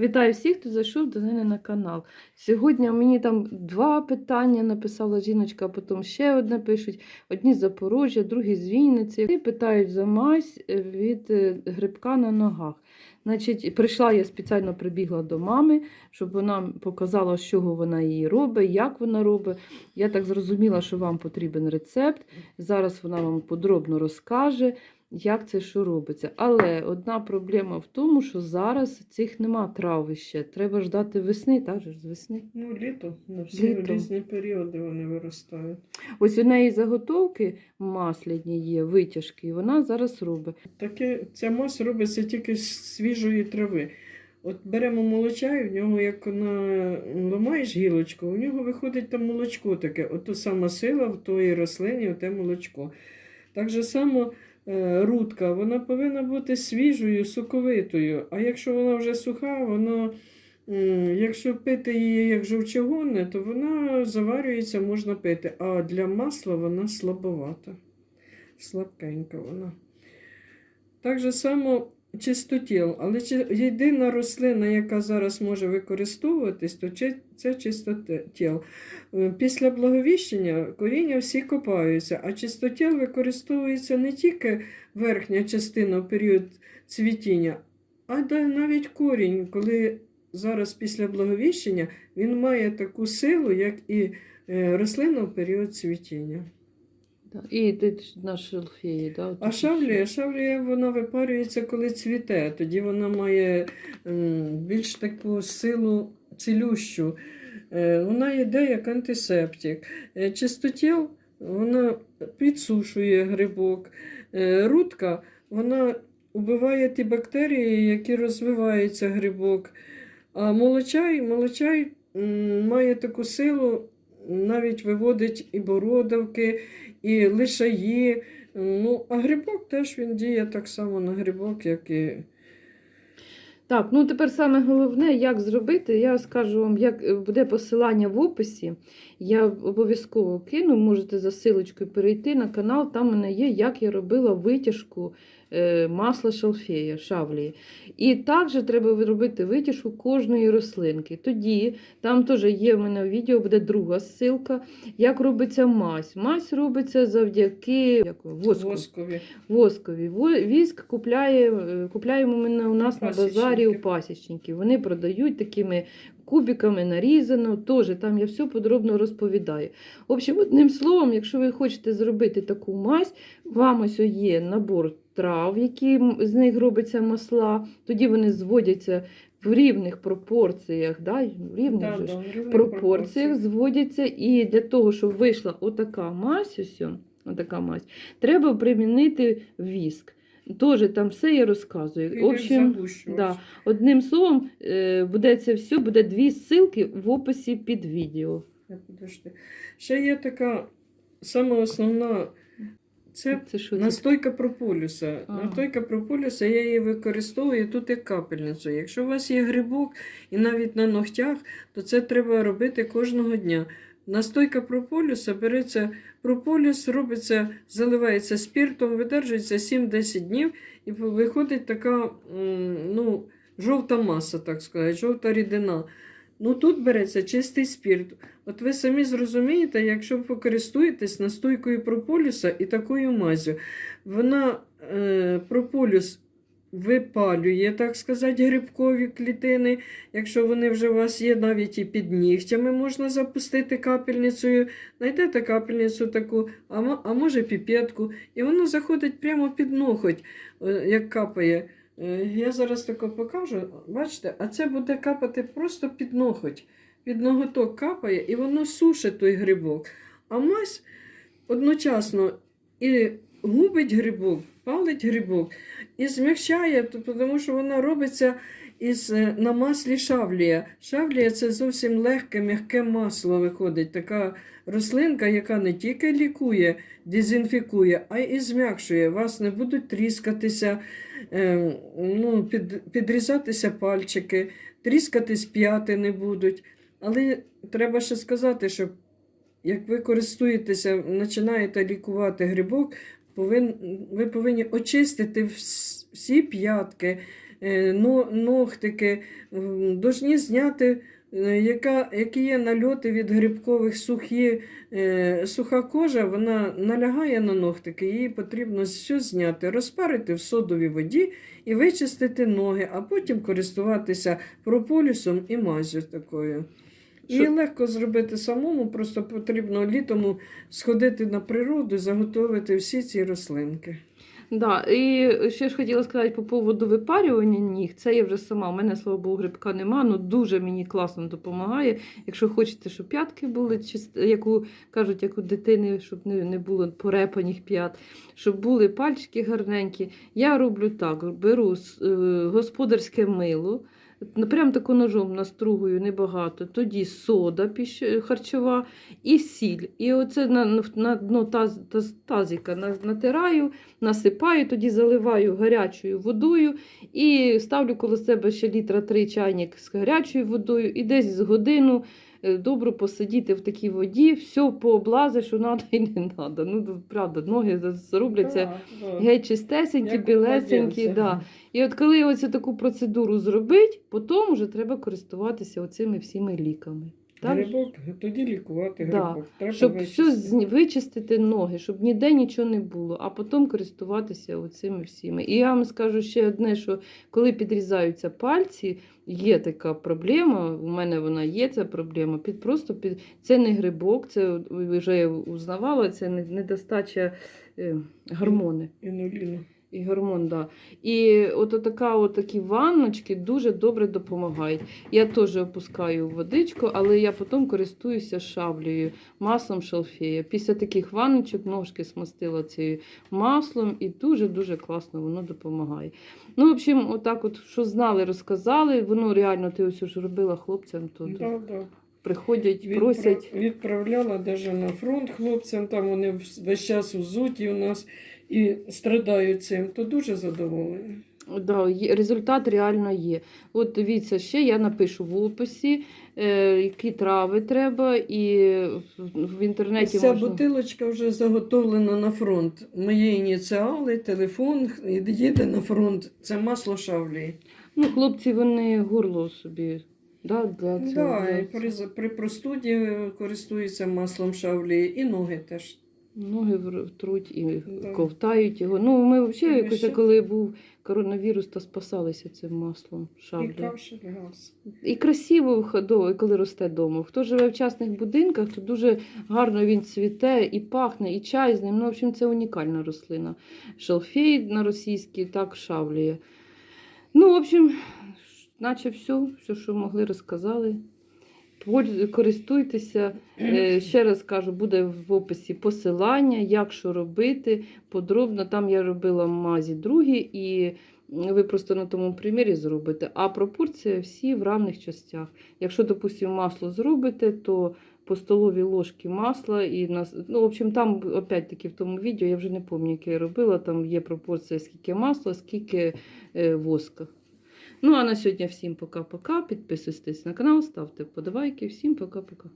Вітаю всіх, хто зайшов до мене на канал. Сьогодні мені там два питання написала жіночка, а потім ще одне пишуть. Одні з Запоріжжя, другі з Вінниці. І питають за мазь від е, грибка на ногах. Значить, прийшла я спеціально прибігла до мами, щоб вона показала, з чого вона її робить, як вона робить. Я так зрозуміла, що вам потрібен рецепт. Зараз вона вам подробно розкаже як це що робиться. Але одна проблема в тому, що зараз цих нема трави ще. Треба ждати весни, так же з весни. Ну, літо, на всі Літо. різні періоди вони виростають. Ось у неї заготовки масляні є, витяжки, і вона зараз робить. Таке, ця маса робиться тільки з свіжої трави. От беремо молочай, в нього як на ламаєш гілочку, у нього виходить там молочко таке. От та сама сила в тої рослині, оте молочко. Так же само рудка, вона повинна бути свіжою, соковитою. А якщо вона вже суха, вона, якщо пити її як жовчогонне, то вона заварюється, можна пити. А для масла вона слабовата. Слабкенька вона. Так же само чистотіл. Але єдина рослина, яка зараз може використовуватись, то це чистотіл. Е, Після благовіщення коріння всі копаються, а чистотіл використовується не тільки верхня частина в період цвітіння, а навіть корінь, коли зараз після благовіщення він має таку силу, як і е, рослина в період цвітіння. І на шелфеї, да? А шавлія, шавлія вона випарюється, коли цвіте. Тоді вона має більш таку силу цілющу. Е, Вона йде як антисептик. Е, Чистотіл вона підсушує грибок. Е, Рудка вона убиває ті бактерії, які розвиваються грибок. А молочай, молочай має таку силу, навіть виводить і бородавки, і лишаї. Ну, а грибок теж він діє так само на грибок, як і. Так, ну тепер саме головне, як зробити. Я скажу вам, як буде посилання в описі. Я обов'язково кину, можете за силочкою перейти на канал. Там у мене є, як я робила витяжку е, масла шалфея, шавлії. І також треба робити витяжку кожної рослинки. Тоді там теж є в мене відео, буде друга ссылка, як робиться мазь. Мазь робиться завдяки воску. Воскові. Воскові. Віск купляє, е, купляємо ми у нас на базарі у пасічників. Вони продають такими кубиками нарізано. Теж там я все подробно розповідаю. В общем, одним словом, якщо ви хочете зробити таку мазь, вам ось є набор трав, які з них робиться масла. Тоді вони зводяться в рівних пропорціях. Да? В рівних Да, же да, в рівних пропорціях зводяться, і для того, щоб вийшла отака мазь, ось, отака мазь, треба примінити віск. Теж там все я розказую. В общем, да. одним словом, е, буде це все, буде дві ссылки в описі під відео. Подожди. Ще є така сама основна. Це Це що настойка прополюса. Ага. Настойка прополюса я її використовую тут як капельницю. Якщо у вас є грибок і навіть на ногтях, то це треба робити кожного дня. Настойка прополюса береться, прополюс робиться, заливається спіртом, видержується 7-10 днів і виходить така ну, жовта маса, так сказати, жовта рідина. Ну тут береться чистий спірт. От ви самі зрозумієте, якщо ви покористуєтесь настойкою прополюса і такою мазю, вона е, прополюс випалює, так сказати, грибкові клітини. Якщо вони вже у вас є, навіть і під нігтями можна запустити капельницею. Знайдете капельницю таку, а, може піпетку, і воно заходить прямо під ноготь, е, як капає. Е, Я зараз тако покажу, бачите, а це буде капати просто під ноготь. Під ноготок капає, і воно сушить той грибок. А мазь одночасно і губить грибок, палить грибок і змягчає, тому що вона робиться із, е, на маслі шавлія. Шавлія це зовсім легке, м'яке масло виходить. Така рослинка, яка не тільки лікує, дезінфікує, а й зм'якшує. Вас не будуть тріскатися, е, ну, під, підрізатися пальчики, тріскатись п'яти не будуть. Але треба ще сказати, що як ви користуєтеся, починаєте лікувати грибок, ви повинні очистити всі п'ятки, е, ногтики, м, должні зняти, е, яка, які є нальоти від грибкових сухі, е, суха кожа, вона налягає на ногтики, її потрібно все зняти, розпарити в содовій воді і вичистити ноги, а потім користуватися прополісом і мазю такою. І легко зробити самому, просто потрібно літом сходити на природу заготовити всі ці рослинки. Да, і ще ж хотіла сказати по поводу випарювання ніг. Це я вже сама. У мене, слава Богу, грибка нема, але дуже мені класно допомагає. Якщо хочете, щоб п'ятки були чист... як у кажуть, як у дитини, щоб не, не було порепаних п'ят, щоб були пальчики гарненькі. Я роблю так: беру е, господарське мило. Ну, Прям таку ножом настругую небагато. Тоді сода піщ- харчова і сіль. І оце на, на дно таз, таз, тазика натираю, насипаю, тоді заливаю гарячою водою і ставлю коло себе ще літра три чайник з гарячою водою, і десь з годину е, добре посидіти в такій воді, все пооблазиш, що треба і не треба. Ну, правда, ноги зробляться геть чистесенькі, Як білесенькі. Да. І от коли оцю таку процедуру зробить, потім вже треба користуватися оцими всіми ліками. Так? Грибок, тоді лікувати Да. Треба Щоб вичистити. зні- вичистити ноги, щоб ніде нічого не було, а потім користуватися оцими всіми. І я вам скажу ще одне, що коли підрізаються пальці, є така проблема. У мене вона є ця проблема. Під просто під це не грибок, це вже я узнавала, це недостача е, гормони. Інуліну. І гормон, да. І от така, от такі ванночки дуже добре допомагають. Я теж опускаю водичку, але я потім користуюся шаблею, маслом шалфея. Після таких ванночок ножки смастила цим маслом і дуже-дуже класно воно допомагає. Ну, в общем, отак, от, що знали, розказали. Воно реально ти ось уже робила хлопцям, то Да, да. приходять, Відпра- просять. Відправляла навіть на фронт хлопцям, там вони весь час узуті у нас і страдають цим, то дуже задоволені. Да, результат реально є. От дивіться, ще я напишу в описі, е, які трави треба, і в, інтернеті Ця можна. бутилочка вже заготовлена на фронт. Мої ініціали, телефон їде на фронт. Це масло шавлі. Ну, хлопці, вони горло собі. Да, для цього, Да, і при, при простуді користуються маслом шавлі, і ноги теж. Ноги втруть і Да. ковтають його. Ну, ми взагалі, якось, ще- коли був коронавірус, то спасалися цим маслом газ. І красиво, ходо- коли росте вдома. Хто живе в частних будинках, то дуже гарно він цвіте і пахне, і чай з ним. Ну, в общем, це унікальна рослина. Шалфей на російській, так шавліє. Ну, в общем, наче все, все, що могли, розказали. Користуйтеся. Е, Ще раз кажу, буде в описі посилання, як що робити подробно. Там я робила мазі другі, і ви просто на тому примірі зробите. А пропорція всі в равних частях. Якщо, допустимо, масло зробите, то по столовій ложки масла і на с- ну, в общем, там опять-таки в тому відео я вже не пам'ятаю, яке я робила. Там є пропорція, скільки масла, скільки е, воска. Ну а на сьогодні всім пока-пока. Підписуйтесь на канал, ставте вподобайки. Всім пока-пока.